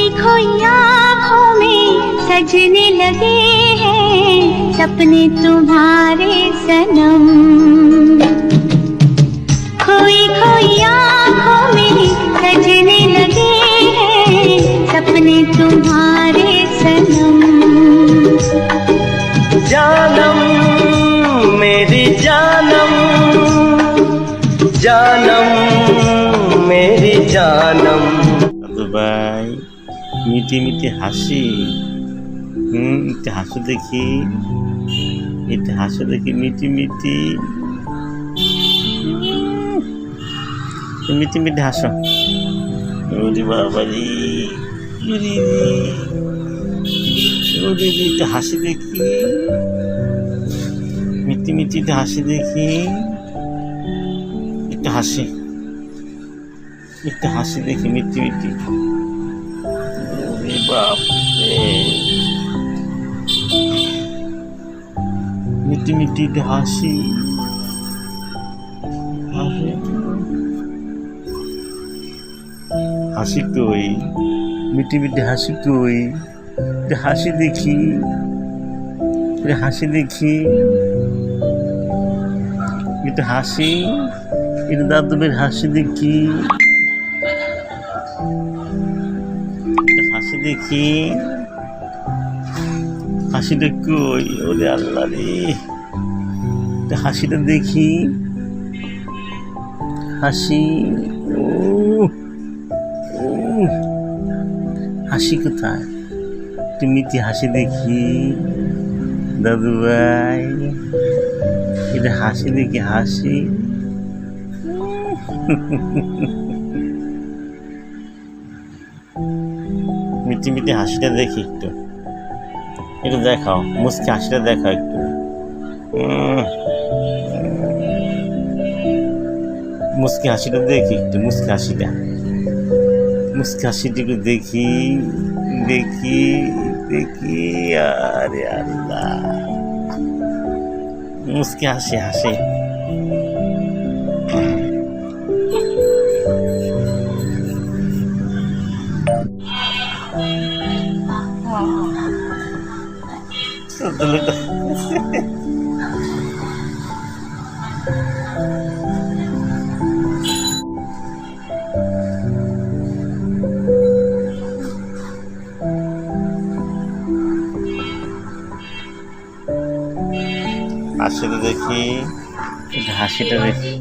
खोई खोई आँखों में सजने लगे हैं सपने तुम्हारे सनम। खोई खोई आँखों में सजने लगे हैं सपने तुम्हारे सनम। जानम, मेरी जानम जानम। মিটি মিটি হাসি। হুম একটু হাসো দেখি। একটু হাসো দেখি, মিটি মিটি। মিটি মিটি হাসো। ওরে বাবারি ওরে। ওরে একটু হাসি দেখি। মিটি মিটি একটু হাসি দেখি। একটু হাসি। একটু হাসি দেখি মিটি মিটি। মিটি মিটি হাসি। হাসি? কই মিটি মিটি হাসি কই হাসি দেখি। হাসি দেখি। একটু হাসি। একটু দাদুবের হাসি দেখি। দেখি। হাসিটা কই? ওরে আল্লাহ রে। হাসিটা দেখি। হাসি, ও হাসি কোথায়? একটু মিটি হাসি দেখি। দাদু ভাই, এটা হাসি দেখি হাসি। মিটি হাসিটা দেখি একটু। একটু দেখাও মুসকি হাসিটা দেখাও একটু। মুসকি হাসিটা দেখি একটু মুসকি হাসিটা। মুসকি হাসিটা একটু দেখি দেখি দেখি, আরে আল্লাহ। মুসকি হাসি হাসি। হাসিটা দেখি। হাসিটা দেখি।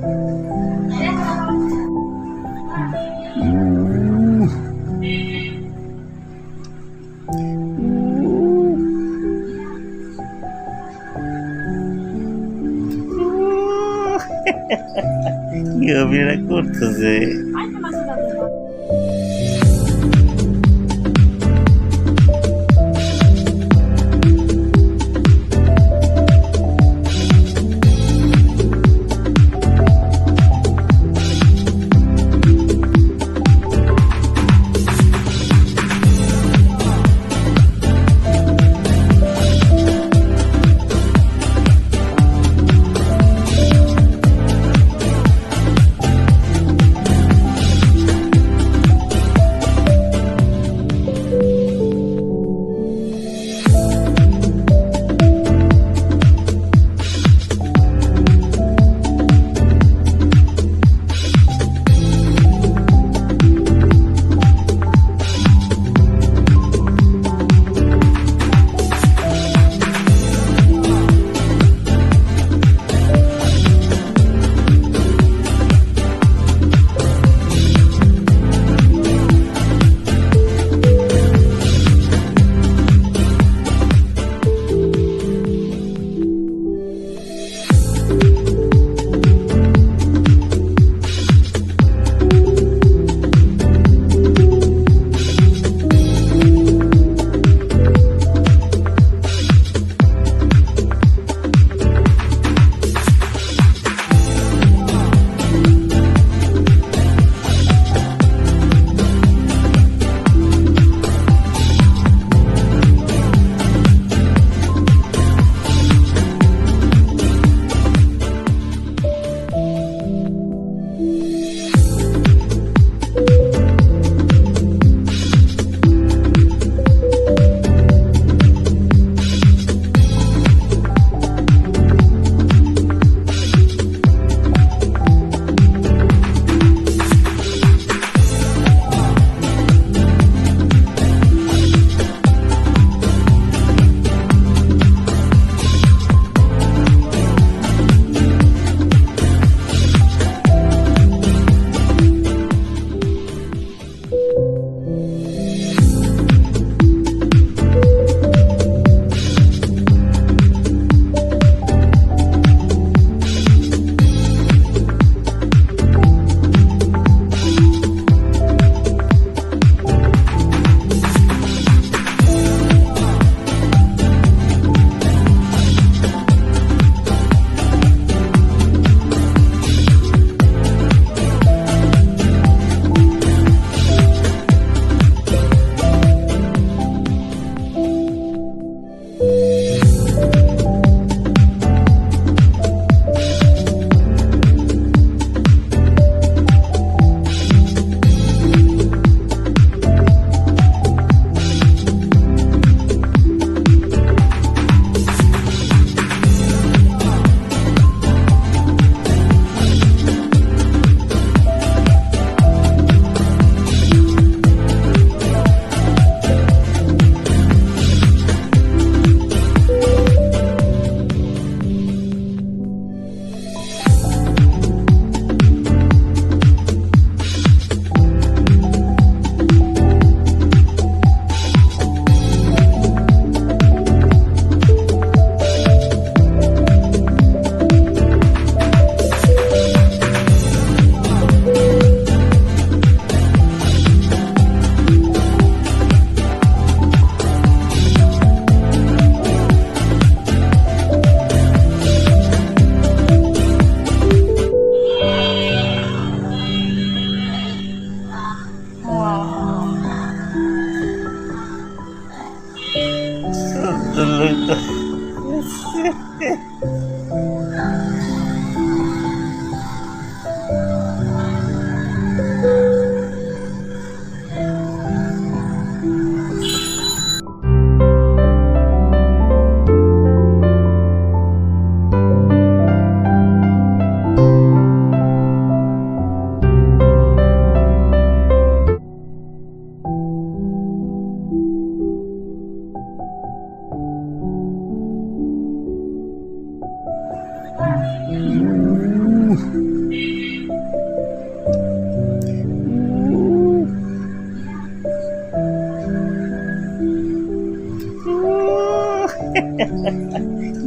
অভিনয় করতেছে।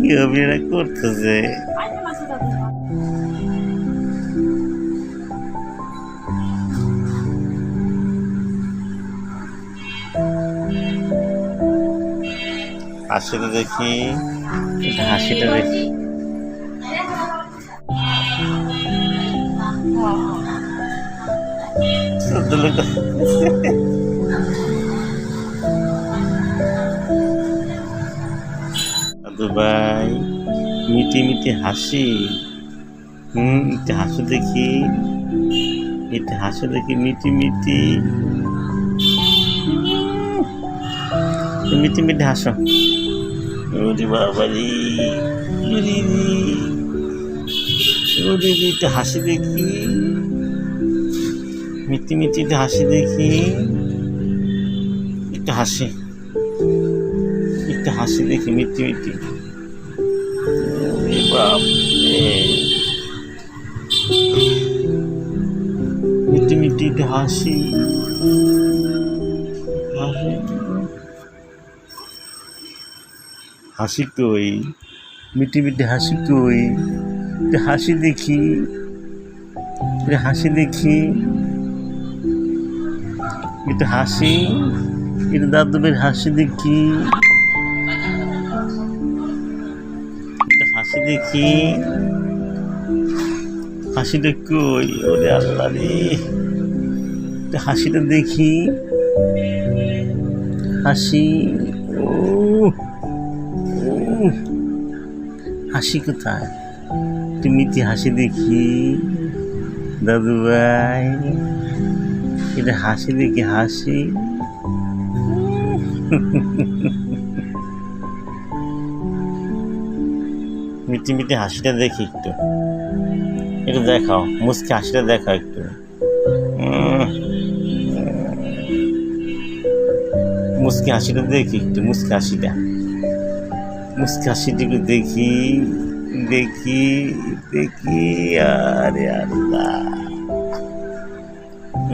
কি অভিনয় করতেছে হাসিটা দেখি। এটা হাসিটা দেখি। শুধু লোক ভাই মিটি মিটি হাসি। হুম একটু হাসো দেখি। একটু হাসো দেখি, মিটি মিটি। মিটি মিটি হাসো। ওরে ওরে রে। ওরে একটু হাসি দেখি। মিটি মিটি একটু হাসি দেখি। একটু হাসি। একটু হাসি দেখি, মিটি মিটি। মিটি মিটি একটু হাসি কই মিটি মিটি হাসি কই হাসি দেখি হাসি দেখি একটু হাসি একটু দাদুবের হাসি দেখি দেখি। হাসিটা কই ওরে আল্লাহ রে। হাসিটা দেখি। হাসি ও, হাসি কোথায়? তুমি কি হাসি দেখি। দাদু ভাই এটা হাসি দেখি হাসি। মিটি মিটি হাসিটা দেখি একটু। একটু দেখাও মুসকি হাসিটা দেখাও একটু। মুসকি হাসিটা দেখি একটু মুসকি হাসিটা। মুসকি হাসিটা একটু দেখি দেখি দেখি, আরে আল্লাহ।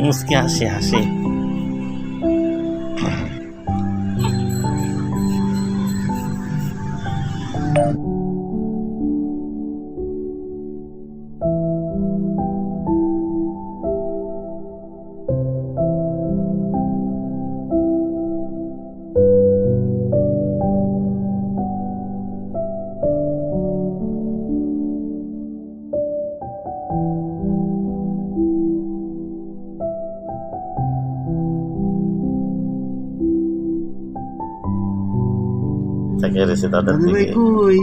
মুসকি হাসি হাসি। তাকে রয়েছে দাদার দাদু দিকে কই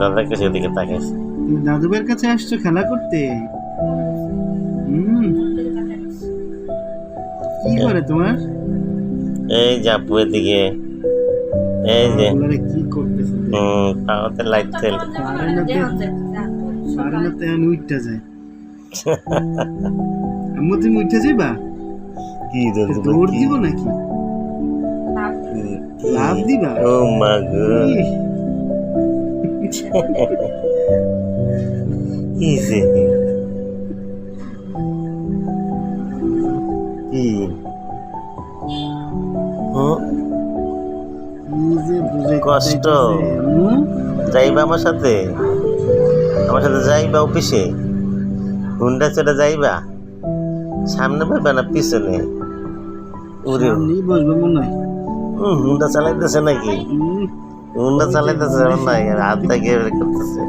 দাদার কাছে ওদিকে তাকাইছে তুমি দাদুভাইয়ের কাছে আসছো খেলা করতে? হুম। কি করে তোমার? এই যে আপু এদিকে। এই যে। ওনারা কি করতেছে? হুম পাওয়াতে লাইট তেল সারানাতে এখন উঠটা যায় আম্মু তুমি উঠে যাইবা? কি দাদু দৌড় দিব নাকি? লাভ দিবা ও মা গো। কি বুঝে কষ্ট। যাইবা আমার সাথে? আমার সাথে যাইবা অফিসে? হুন্ডা চলে যাইবা? সামনে পাইবা না পিছনে? সামনেই বসবো মনে হয়। হুন্ডা চালাইতেছে নাকি? হুম, হুন্ডা চালাইতেছে নাই হাত থেকে বের করতেছে।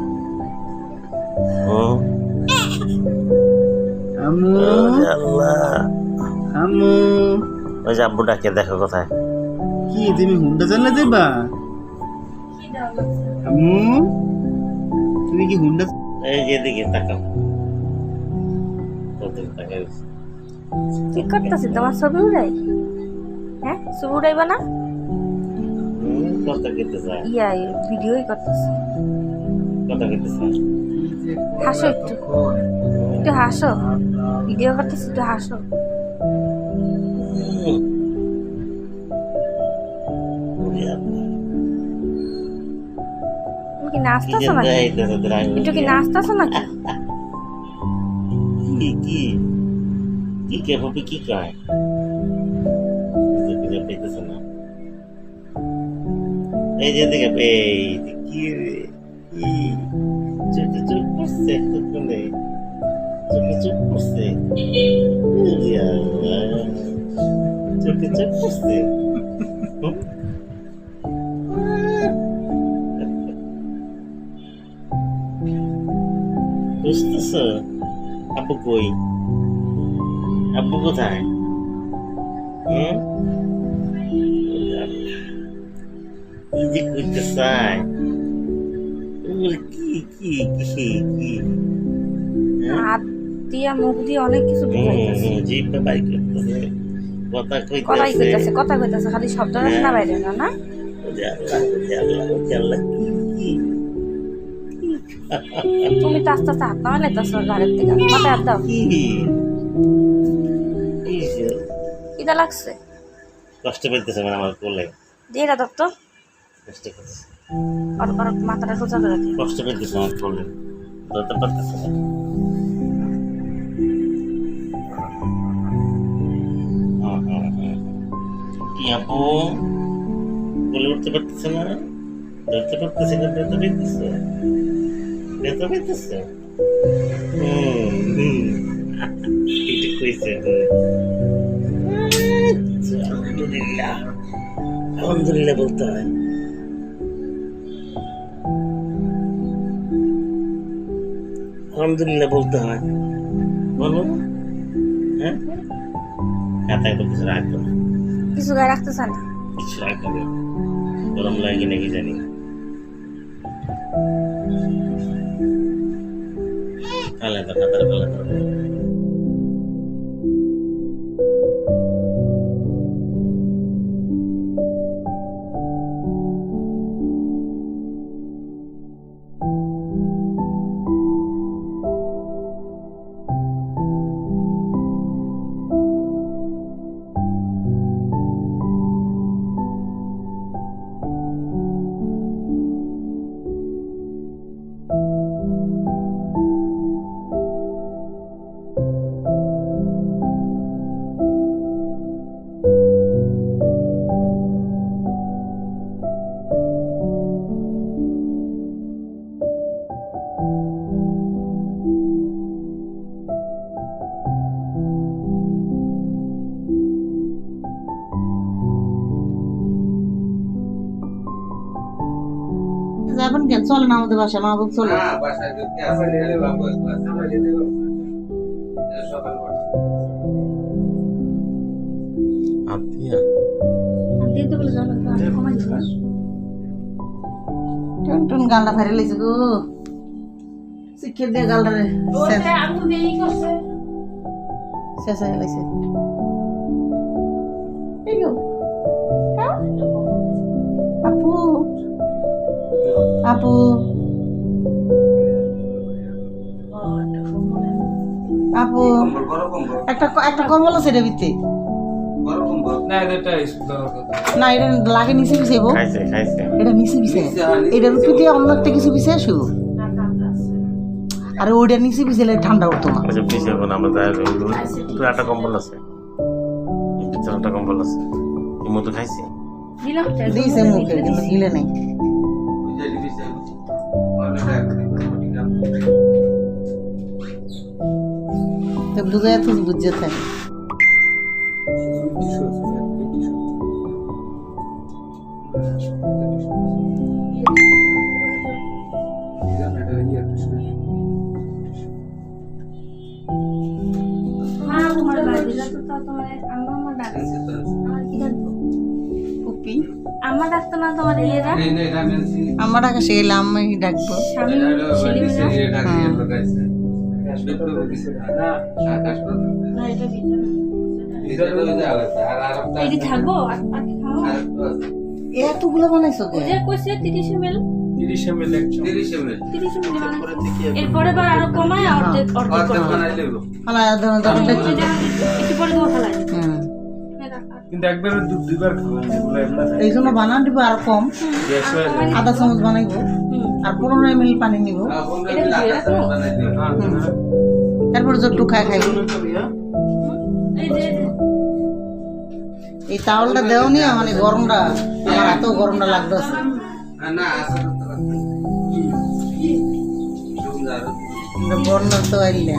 ওই যে আব্বু ডাকে দেখো কোথায়। কি তুমি হুন্ডা চালা যাইবা আম্মু তুমি কি হুন্ডা এই যে এদিকে তাকাও। কি করতেছি? তোমার ছবি উড়াই হ্যাঁ ছবি উড়াইবা না? কথা কেটে যায় ইয়া ভিডিওই করতেছি। কথা কেটে যায় হাসো একটু। একটু হাসো। ভিডিও করতেছি একটু হাসো। কি কি নাচতেছো যে নাকি? দেখাইতেছে তোর আঙুল একটু কি দিয়ে। নাচতেছো নাকি? কি কি কি? কে ভাবি কি কয়? পেতেছে না। এই যে দিকে এই যে কি রে কি চোখে চোখ পড়ছে কোনে চোখে চোখ পড়ছে ওরে আল্লাহ। চোখে চোখ পড়ছে হুম? বুঝতেছ আপু কই আপু কোথায় যে করতে চায় কি কি কি কি হাত দিয়া মুখ দিয়ে অনেক কিছু বুঝাইতেছে জিভটা বাইক করতেছে কথা কইতেছে কথা কইতাছে খালি শব্দ না বাইরে না না? তুমি তো আস্তে আস্তে হাত নামা লাইতাছ ঘরের থেকে মাথায় হাত দাও। কিটা লাগছে। কষ্ট পেতেছে মানে আমার কোলে। দিয়ে এটা দত্ত কষ্ট আর আর মাথাটা সোজা করে দিও। কষ্ট আমার ধরতে পারতেছে না। কি আপু? বলে উঠতে পারতেছে না? ধরতে পারতেছে না ব্যথা পেতেছে ব্যথা পেতেছে হুম হুম। এটা কইছে আলহামদুলিল্লাহ। আলহামদুলিল্লাহ বলতে হয়। আলহামদুলিল্লাহ বলতে হয় বলো হ্যাঁ খাতায় বলতেছে রাখব না কিছু গায়ে রাখতে চান না কিছু রাখব না গরম লাগে নাকি জানি না আলাদা খাতার আলাদা যাবেন কেন চলে না আমাদের বাসা মা বাবু চলে আত্মীয়। দিয়ে তো বলে জানো কমাই দিও টুন টুন গালটা ফাইরে লাইছে গো। শিক্ষে দিয়ে গালটা রে আঙুল দিয়ে ই করছে। শেষ হয়ে লাইছে এই গো। আপু। আপু আপু একটা একটা কম্বল আছে রে ভিতরে। না এটা লাগে নিচে পিছাইব খাইছে খাইছে। এটা নিচে পিছে। এটার উপর দিয়ে অন্য একটা কিছু পিছে আসু। আর ওইটা নিচে পিছাইলে ঠান্ডা উঠতো না। আচ্ছা না আমরা একটা কম্বল আছে। একটা কম্বল আছে। এই মতো খাইছে। দিলাম দিয়েছে মুখে কিন্তু গিলে নেই। তো বুঝে তুই বুঝতে থাকে আমার আগে সে গেলে আমি ডাকবো স্বামী সেলিমেরা না এটা ভিতরে। এই যে থাকব আর আর কি খাব এতগুলো বানাইছো কইছে 30 ml 30 ml মানে এরপরে বার আরও কমায় অর্ধেক অর্ধেক ধরো ধরো একটু পরে কিন্তু একবার দুইবার খাবেন এগুলো এই জন্য বানান দিব আর কম। হয়ে। আধা চামচ বানাইবো আর পনেরো এম পানি নিব। তারপর যতটুকু খাই। খাইব এই তাওয়ালটা দেও নি মানে গরমটা আমার এত গরমটা লাগতেছে বর্ণ তো আইলা।